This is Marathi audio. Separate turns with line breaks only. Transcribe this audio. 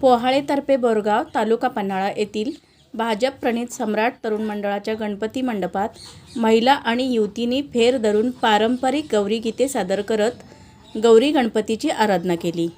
पोहाळेतर्फे बोरगाव तालुका पन्हाळा येथील भाजप प्रणित सम्राट तरुण मंडळाच्या गणपती मंडपात महिला आणि युवतींनी फेर धरून पारंपरिक गौरी गीते सादर करत गौरी गणपतीची आराधना केली.